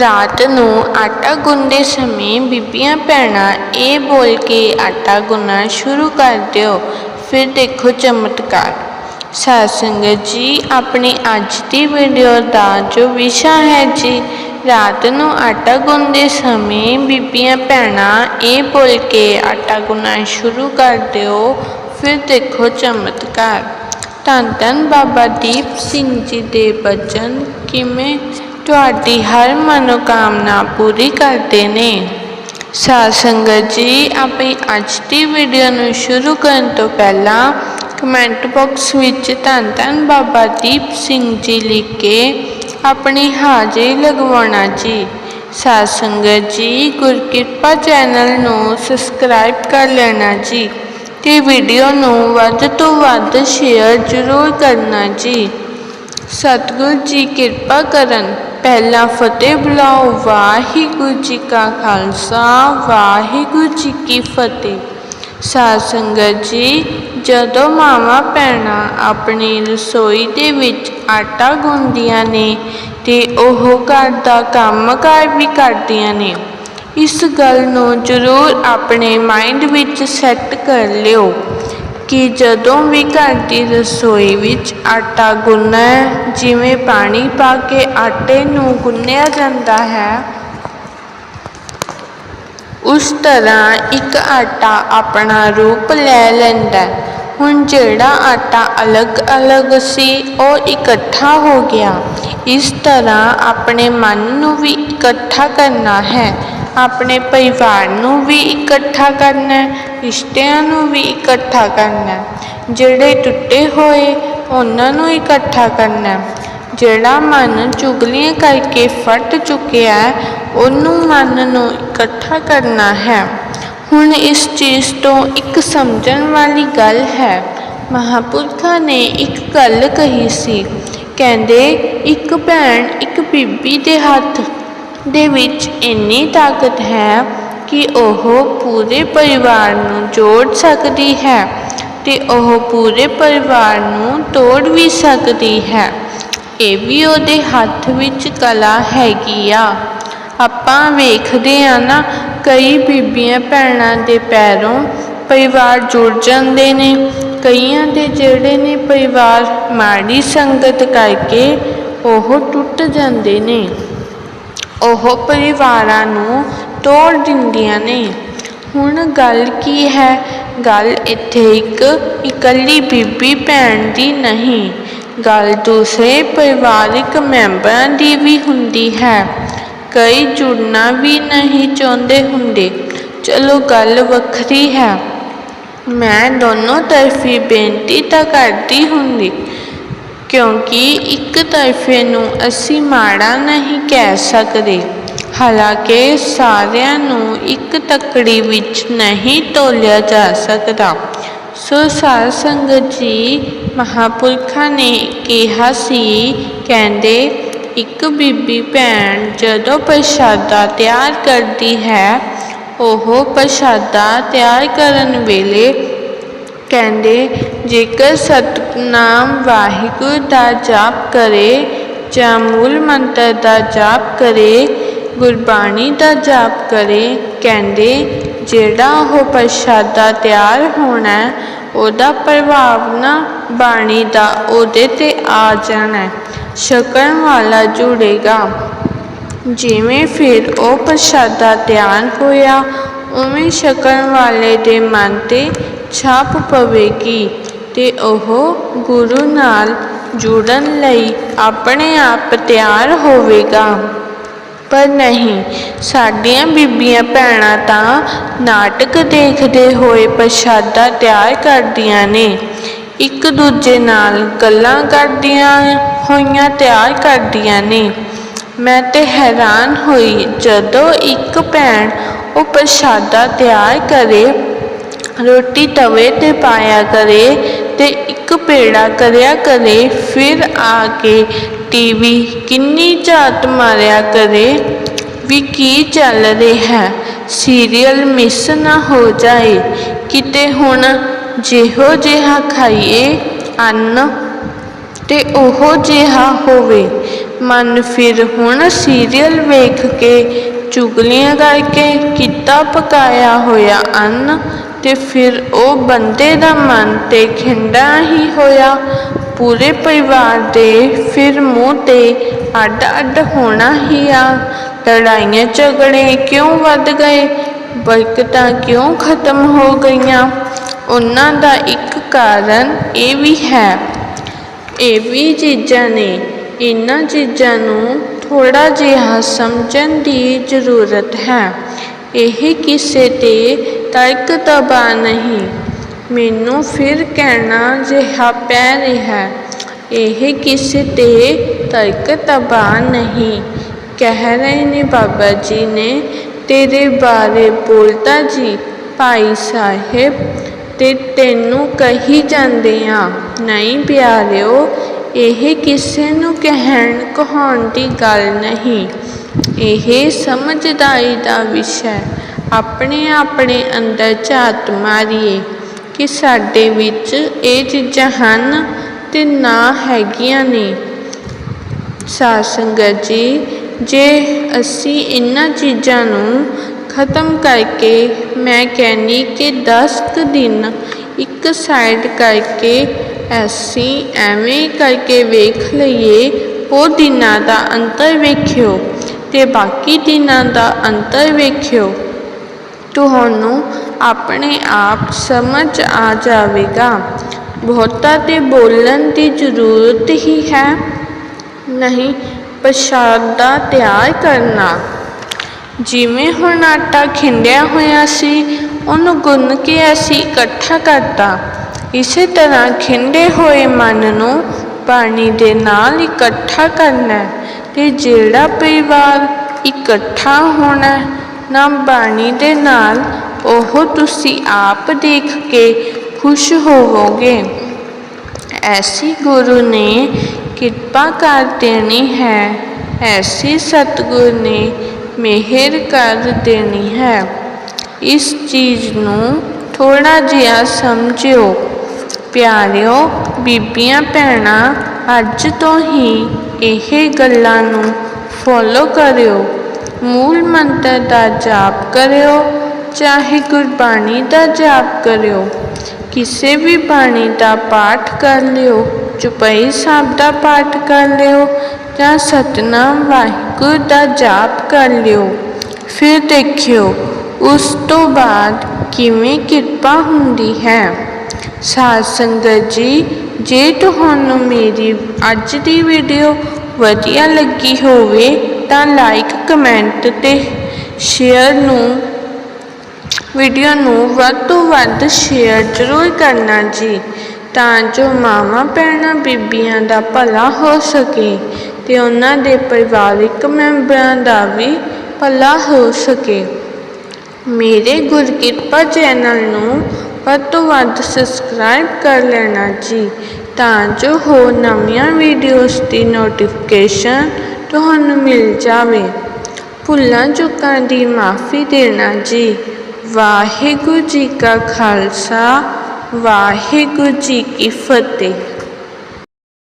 ਰਾਤ ਨੂੰ ਆਟਾ ਗੁੰਨਦੇ ਸਮੇਂ ਬੀਬੀਆਂ ਭੈਣਾਂ ਇਹ ਬੋਲ ਕੇ ਆਟਾ ਗੁੰਨਣਾ ਸ਼ੁਰੂ ਕਰ ਦਿਓ। ਫਿਰ ਦੇਖੋ ਚਮਤਕਾਰ। ਸਾਧ ਸੰਗਤ ਜੀ, ਆਪਣੀ ਅੱਜ ਦੀ ਵੀਡੀਓ ਦਾ ਜੋ ਵਿਸ਼ਾ ਹੈ ਜੀ, ਰਾਤ ਨੂੰ ਆਟਾ ਗੁੰਨਦੇ ਸਮੇਂ ਬੀਬੀਆਂ ਭੈਣਾਂ ਇਹ ਬੋਲ ਕੇ ਆਟਾ ਗੁੰਨਣਾ ਸ਼ੁਰੂ ਕਰ ਦਿਓ। ਫਿਰ ਦੇਖੋ ਚਮਤਕਾਰ। ਧੰਨ ਧੰਨ ਬਾਬਾ ਦੀਪ ਸਿੰਘ ਜੀ ਦੇ ਬਚਨ ਕਿਵੇਂ ਤੁਹਾਡੀ ਹਰ ਮਨੋਕਾਮਨਾ ਪੂਰੀ ਕਰਦੇ ਨੇ। ਸਾਧ ਸੰਗਤ ਜੀ, ਆਪਣੀ ਅੱਜ ਦੀ ਵੀਡੀਓ ਨੂੰ ਸ਼ੁਰੂ ਕਰਨ ਤੋਂ ਪਹਿਲਾਂ ਕਮੈਂਟ ਬਾਕਸ ਵਿੱਚ ਧੰਨ ਧੰਨ ਬਾਬਾ ਦੀਪ ਸਿੰਘ ਜੀ ਲਿਖ ਕੇ ਆਪਣੀ ਹਾਜ਼ਰੀ ਲਗਵਾਉਣਾ ਜੀ। ਸਾਧ ਸੰਗਤ ਜੀ, ਗੁਰਕਿਰਪਾ ਚੈਨਲ ਨੂੰ ਸਬਸਕ੍ਰਾਈਬ ਕਰ ਲੈਣਾ ਜੀ ਤੇ ਵੀਡੀਓ ਨੂੰ ਵੱਧ ਤੋਂ ਵੱਧ ਸ਼ੇਅਰ ਜ਼ਰੂਰ ਕਰਨਾ ਜੀ। ਸਤਿਗੁਰ ਜੀ, ਕਿਰਪਾ ਕਰਨ। ਪਹਿਲਾ ਫਤਿਹ ਬੁਲਾਓ, ਵਾਹਿਗੁਰੂ ਜੀ ਕਾ ਖਾਲਸਾ, ਵਾਹਿਗੁਰੂ ਜੀ ਕੀ ਫਤਿਹ। ਸਾਧ ਸੰਗਤ ਜੀ, ਜਦੋਂ ਮਾਵਾਂ ਭੈਣਾਂ ਆਪਣੀ ਰਸੋਈ ਦੇ ਵਿੱਚ ਆਟਾ ਗੁੰਦੀਆਂ ਨੇ ਤੇ ਉਹ ਘਰ ਦਾ ਕੰਮ ਕਾਰ ਵੀ ਕਰਦੀਆਂ ਨੇ, ਇਸ ਗੱਲ ਨੂੰ ਜ਼ਰੂਰ ਆਪਣੇ ਮਾਈਂਡ ਵਿੱਚ ਸੈੱਟ ਕਰ ਲਿਓ। ਕਿ ਜਦੋਂ ਵੀ ਘਰ ਦੀ ਰਸੋਈ ਵਿੱਚ ਆਟਾ ਗੁੰਨਣਾ ਜਿਵੇਂ ਪਾਣੀ ਪਾ ਕੇ ਆਟੇ ਨੂੰ ਗੁੰਨਿਆ ਜਾਂਦਾ ਹੈ, ਉਸ ਤਰ੍ਹਾਂ ਇੱਕ ਆਟਾ ਆਪਣਾ ਰੂਪ ਲੈ ਲੈਂਦਾ ਹੁਣ ਜਿਹੜਾ ਆਟਾ ਅਲੱਗ-ਅਲੱਗ ਸੀ, ਉਹ ਇਕੱਠਾ ਹੋ ਗਿਆ। ਇਸ ਤਰ੍ਹਾਂ ਆਪਣੇ ਮਨ ਨੂੰ ਵੀ ਇਕੱਠਾ ਕਰਨਾ ਹੈ। ਆਪਣੇ ਪਰਿਵਾਰ ਨੂੰ ਵੀ ਇਕੱਠਾ ਕਰਨਾ, ਰਿਸ਼ਤਿਆਂ ਨੂੰ ਵੀ ਇਕੱਠਾ ਕਰਨਾ। ਜਿਹੜੇ ਟੁੱਟੇ ਹੋਏ, ਉਹਨਾਂ ਨੂੰ ਇਕੱਠਾ ਕਰਨਾ। ਜਿਹੜਾ ਮਨ ਚੁਗਲੀਆਂ ਕਰਕੇ ਫਟ ਚੁੱਕਿਆ, ਉਹਨੂੰ ਮਨ ਨੂੰ ਇਕੱਠਾ ਕਰਨਾ ਹੈ। ਹੁਣ ਇਸ ਚੀਜ਼ ਤੋਂ ਇੱਕ ਸਮਝਣ ਵਾਲੀ ਗੱਲ ਹੈ। ਮਹਾਪੁਰਖਾਂ ਨੇ ਇੱਕ ਗੱਲ ਕਹੀ ਸੀ। ਕਹਿੰਦੇ, ਇੱਕ ਭੈਣ ਇੱਕ ਬੀਬੀ ਦੇ ਹੱਥ ਦੇ ਵਿੱਚ ਇੰਨੀ ਤਾਕਤ ਹੈ ਕਿ ਉਹ ਪੂਰੇ ਪਰਿਵਾਰ ਨੂੰ ਜੋੜ ਸਕਦੀ ਹੈ ਤੇ ਉਹ ਪੂਰੇ ਪਰਿਵਾਰ ਨੂੰ ਤੋੜ ਵੀ ਸਕਦੀ ਹੈ। ਇਹ ਵੀ ਉਹਦੇ ਹੱਥ ਵਿੱਚ ਕਲਾ ਹੈਗੀ ਆ। ਆਪਾਂ ਵੇਖਦੇ ਆ ਨਾ, ਕਈ ਬੀਬੀਆਂ ਭੈਣਾਂ ਦੇ ਪੈਰੋਂ ਪਰਿਵਾਰ ਜੁੜ ਜਾਂਦੇ ਨੇ। ਕਈਆਂ ਦੇ ਜਿਹੜੇ ਨੇ ਪਰਿਵਾਰ ਮਾੜੀ ਸੰਗਤ ਕਰਕੇ ਉਹ ਟੁੱਟ ਜਾਂਦੇ ਨੇ। ਉਹ ਪਰਿਵਾਰਾਂ ਨੂੰ ਤੋੜ ਦਿੰਦੀਆਂ ਨੇ। ਹੁਣ ਗੱਲ ਕੀ ਹੈ? ਗੱਲ ਇੱਥੇ ਇੱਕ ਇਕੱਲੀ ਬੀਬੀ ਭੈਣ ਦੀ ਨਹੀਂ, ਗੱਲ ਦੂਸਰੇ ਪਰਿਵਾਰਿਕ ਮੈਂਬਰਾਂ ਦੀ ਵੀ ਹੁੰਦੀ ਹੈ। ਕਈ ਜੁੜਨਾ ਵੀ ਨਹੀਂ ਚਾਹੁੰਦੇ ਹੁੰਦੇ। ਚਲੋ ਗੱਲ ਵੱਖਰੀ ਹੈ। ਮੈਂ ਦੋਨੋਂ ਤਰਫੀ ਬੇਨਤੀ ਤਾਂ ਕਰਦੀ ਹੁੰਦੀ। ਕਿਉਂਕਿ ਇੱਕ ਤਰਫੇ ਨੂੰ ਅਸੀਂ ਮਾੜਾ ਨਹੀਂ ਕਹਿ ਸਕਦੇ। ਹਾਲਾਂਕਿ ਸਾਰਿਆਂ ਨੂੰ ਇੱਕ ਤੱਕੜੀ ਵਿੱਚ ਨਹੀਂ ਤੋਲਿਆ ਜਾ ਸਕਦਾ। ਸੋ ਸਾਧ ਸੰਗਤ ਜੀ, ਮਹਾਪੁਰਖਾਂ ਨੇ ਕਿਹਾ ਸੀ, ਕਹਿੰਦੇ, ਇੱਕ ਬੀਬੀ ਭੈਣ ਜਦੋਂ ਪ੍ਰਸ਼ਾਦਾ ਤਿਆਰ ਕਰਦੀ ਹੈ, ਉਹ ਪ੍ਰਸ਼ਾਦਾ ਤਿਆਰ ਕਰਨ ਵੇਲੇ ਕਹਿੰਦੇ, ਜੇਕਰ ਸਤਨਾਮ ਵਾਹਿਗੁਰੂ ਦਾ ਜਾਪ ਕਰੇ ਜਾਂ ਮੂਲ ਮੰਤਰ ਦਾ ਜਾਪ ਕਰੇ, ਗੁਰਬਾਣੀ ਦਾ ਜਾਪ ਕਰੇ, ਕਹਿੰਦੇ, ਜਿਹੜਾ ਉਹ ਪ੍ਰਸ਼ਾਦਾ ਤਿਆਰ ਹੋਣਾ, ਉਹਦਾ ਪ੍ਰਭਾਵ ਨਾ ਬਾਣੀ ਦਾ ਉਹਦੇ ਤੇ ਆ ਜਾਣਾ, ਛਕਣ ਵਾਲਾ ਜੁੜੇਗਾ। ਜਿਵੇਂ ਫਿਰ ਉਹ ਪ੍ਰਸ਼ਾਦਾ ਤਿਆਰ ਹੋਇਆ, ਉਵੇਂ ਛਕਣ ਵਾਲੇ ਦੇ ਮਨ ਤੇ ਛਾਪ ਪਵੇਗੀ ਤੇ ਉਹ ਗੁਰੂ ਨਾਲ ਜੁੜਨ ਲਈ ਆਪਣੇ ਆਪ ਤਿਆਰ ਹੋਵੇਗਾ। ਪਰ ਨਹੀਂ, ਸਾਡੀਆਂ ਬੀਬੀਆਂ ਭੈਣਾਂ ਤਾਂ ਨਾਟਕ ਦੇਖਦੇ ਹੋਏ ਪ੍ਰਸ਼ਾਦਾ ਤਿਆਰ ਕਰਦੀਆਂ ਨੇ। ਇੱਕ ਦੂਜੇ ਨਾਲ ਗੱਲਾਂ ਕਰਦੀਆਂ ਹੋਈਆਂ ਤਿਆਰ ਕਰਦੀਆਂ ਨੇ। ਮੈਂ ਤੇ ਹੈਰਾਨ ਹੋਈ ਜਦੋਂ ਇੱਕ ਭੈਣ ਉਹ ਪ੍ਰਸ਼ਾਦਾ ਤਿਆਰ ਕਰੇ ਰੋਟੀ ਤਵੇ ਤੇ ਪਾਇਆ ਕਰੇ ਤੇ ਇੱਕ ਪੇੜਾ ਕਰਿਆ ਕਰੇ, ਫਿਰ ਆ ਕੇ ਟੀਵੀ ਕਿੰਨੀ ਝਾਤ ਮਾਰਿਆ ਕਰੇ। ਵੀ ਕੀ ਚੱਲ ਰਿਹਾ? ਸੀਰੀਅਲ ਮਿਸ ਨਾ ਹੋ ਜਾਏ। ਕਿਤੇ ਹੁਣ ਜਿਹੋ ਜਿਹਾ ਖਾਈਏ ਅੰਨ ਤੇ ਉਹੋ ਜਿਹਾ ਹੋਵੇ। ਮਨ ਫਿਰ ਹੁਣ ਸੀਰੀਅਲ ਵੇਖ ਕੇ ਚੁਗਲੀਆਂ ਕਰਕੇ ਕੀਤਾ ਪਕਾਇਆ ਹੋਇਆ ਅੰਨ ਤੇ ਫਿਰ ਉਹ ਬੰਦੇ ਦਾ ਮਨ ਤੇ ਖਿੰਡਾ ਹੀ ਹੋਇਆ। ਪੂਰੇ ਪਰਿਵਾਰ ਦੇ ਫਿਰ ਮੂੰਹ ਤੇ ਅੱਡ ਅੱਡ ਹੋਣਾ ਹੀ ਆ। ਲੜਾਈਆਂ ਝਗੜੇ ਕਿਉਂ ਵੱਧ ਗਏ? ਬਰਕਤਾਂ ਕਿਉਂ ਖਤਮ ਹੋ ਗਈਆਂ? ਉਹਨਾਂ ਦਾ ਇੱਕ ਕਾਰਨ ਇਹ ਵੀ ਹੈ। ਇਹ ਵੀ ਚੀਜ਼ਾਂ ਨੇ। ਇਹਨਾਂ ਚੀਜ਼ਾਂ ਨੂੰ ਥੋੜਾ ਜਿਹਾ ਸਮਝਣ ਦੀ ਜ਼ਰੂਰਤ ਹੈ। ਇਹ ਕਿਸੇ ਤੇ ਤਰਕ ਤਬਾ ਨਹੀਂ। ਮੈਨੂੰ ਫਿਰ ਕਹਿਣਾ ਜਿਹਾ ਪੈ ਰਿਹਾ ਇਹ ਕਿਸੇ ਤੇ ਤਰਕ ਤਬਾ ਨਹੀਂ। ਕਹਿ ਰਹੇ ਨੇ ਬਾਬਾ ਜੀ ਨੇ, ਤੇਰੇ ਬਾਰੇ ਬੋਲਦਾ ਜੀ ਭਾਈ ਸਾਹਿਬ, ਤੇ ਤੈਨੂੰ ਕਹੀ ਜਾਂਦੇ ਆ, ਨਹੀਂ ਪਿਆਰਿਓ, ਇਹ ਕਿਸੇ ਨੂੰ ਕਹਿਣ ਕਹਾਉਣ ਦੀ ਗੱਲ ਨਹੀਂ। ਇਹ ਸਮਝਦਾਰੀ ਦਾ ਵਿਸ਼ਾ ਆਪਣੇ ਆਪਣੇ ਅੰਦਰ ਝਾਤ ਮਾਰੀਏ ਕਿ ਸਾਡੇ ਵਿੱਚ ਇਹ ਚੀਜ਼ਾਂ ਹਨ ਤੇ ਨਾ ਹੈਗੀਆਂ ਨੇ। ਸਾਧ ਸੰਗਤ ਜੀ, ਜੇ ਅਸੀਂ ਇਹਨਾਂ ਚੀਜ਼ਾਂ ਨੂੰ ਖਤਮ ਕਰਕੇ ਮੈਂ ਕਹਿੰਨੀ ਕਿ 10 ਕੁ ਦਿਨ ਇੱਕ ਸਾਈਡ ਕਰਕੇ ਅਸੀਂ ਐਵੇਂ ਕਰਕੇ ਵੇਖ ਲਈਏ, ਉਹ ਦਿਨਾਂ ਦਾ ਅੰਤਰ ਵੇਖਿਓ ਤੇ ਬਾਕੀ ਦਿਨਾਂ ਦਾ ਅੰਤਰ ਵੇਖਿਓ। ਤੁਹਾਨੂੰ ਆਪਣੇ ਆਪ ਸਮਝ ਆ ਜਾਵੇਗਾ। ਬਹੁਤਾ ਤੇ ਬੋਲਣ ਦੀ ਜ਼ਰੂਰਤ ਹੀ ਹੈ। ਨਹੀਂ, ਪ੍ਰਸ਼ਾਦ ਦਾ ਤਿਆਰ ਕਰਨਾ। ਜਿਵੇਂ ਹੁਣ ਆਟਾ ਖਿੰਡਿਆ ਹੋਇਆ ਸੀ, ਉਹਨੂੰ ਗੁੰਨ ਕੇ ਅਸੀਂ ਇਕੱਠਾ ਕਰਤਾ। ਇਸੇ ਤਰ੍ਹਾਂ ਖਿੰਡੇ ਹੋਏ ਮਨ ਨੂੰ ਪਾਣੀ ਦੇ ਨਾਲ ਇਕੱਠਾ ਕਰਨਾ ਹੈ ਤੇ ਜਿਹੜਾ ਪਰਿਵਾਰ ਇਕੱਠਾ ਹੋਣਾ ਨਾ ਬਾਣੀ ਦੇ ਨਾਲ, ਉਹ ਤੁਸੀਂ ਆਪ ਦੇਖ ਕੇ ਖੁਸ਼ ਹੋਵੋਗੇ। ਐਸੀ ਗੁਰੂ ਨੇ ਕਿਰਪਾ ਕਰ ਦੇਣੀ ਹੈ। ਐਸੀ ਸਤਿਗੁਰ ਨੇ ਮਿਹਰ ਕਰ ਦੇਣੀ ਹੈ। ਇਸ ਚੀਜ਼ ਨੂੰ ਥੋੜਾ ਜਿਹਾ ਸਮਝਿਓ। ਪਿਆਰਿਓ, ਬੀਬੀਆਂ, ਭੈਣਾਂ, ਅੱਜ ਤੋਂ ਹੀ ਇਹ ਗੱਲਾਂ ਨੂੰ ਫੋਲੋ ਕਰਿਓ। ਮੂਲ ਮੰਤਰ ਦਾ ਜਾਪ ਕਰਿਓ, ਚਾਹੇ ਗੁਰਬਾਣੀ ਦਾ ਜਾਪ ਕਰਿਓ। ਕਿਸੇ ਵੀ ਬਾਣੀ ਦਾ ਪਾਠ ਕਰ ਲਿਓ, ਚੁਪਈ ਸਾਹਿਬ ਦਾ ਪਾਠ ਕਰ ਲਿਓ, ਜਾਂ ਸਤਨਾਮ ਵਾਹਿਗੁਰੂ ਦਾ ਜਾਪ ਕਰ ਲਿਓ। ਫਿਰ ਦੇਖਿਓ, ਉਸ ਤੋਂ ਬਾਅਦ ਕਿਵੇਂ ਕਿਰਪਾ ਹੁੰਦੀ ਹੈ। ਸਾਧ ਸੰਗਤ ਜੀ, ਜੇ ਤੁਹਾਨੂੰ ਮੇਰੀ ਅੱਜ ਦੀ ਵੀਡੀਓ ਵਧੀਆ ਲੱਗੀ ਹੋਵੇ ਤਾਂ ਲਾਈਕ ਕਮੈਂਟ ਤੇ ਸ਼ੇਅਰ ਨੂੰ ਵੀਡੀਓ ਨੂੰ ਵੱਧ ਤੋਂ ਵੱਧ ਸ਼ੇਅਰ ਜ਼ਰੂਰ ਕਰਨਾ ਜੀ, ਤਾਂ ਜੋ ਮਾਵਾਂ ਭੈਣਾਂ ਬੀਬੀਆਂ ਦਾ ਭਲਾ ਹੋ ਸਕੇ ਤੇ ਉਹਨਾਂ ਦੇ ਪਰਿਵਾਰਿਕ ਮੈਂਬਰਾਂ ਦਾ ਵੀ ਭਲਾ ਹੋ ਸਕੇ। ਮੇਰੇ ਗੁਰਕਿਰਪਾ ਚੈਨਲ ਨੂੰ ਵੱਧ ਤੋਂ ਵੱਧ ਸਬਸਕ੍ਰਾਈਬ ਕਰ ਲੈਣਾ ਜੀ, ਤਾਂ ਜੋ ਹੋ ਨਵੀਆਂ ਵੀਡੀਓਜ਼ ਦੀ ਨੋਟੀਫਿਕੇਸ਼ਨ ਤੁਹਾਨੂੰ ਮਿਲ ਜਾਵੇ। ਭੁੱਲਾਂ ਚੁੱਕਾਂ ਦੀ ਮਾਫੀ ਦੇਣਾ ਜੀ। ਵਾਹਿਗੁਰੂ ਜੀ ਕਾ ਖਾਲਸਾ, ਵਾਹਿਗੁਰੂ ਜੀ ਕੀ ਫਤਿਹ।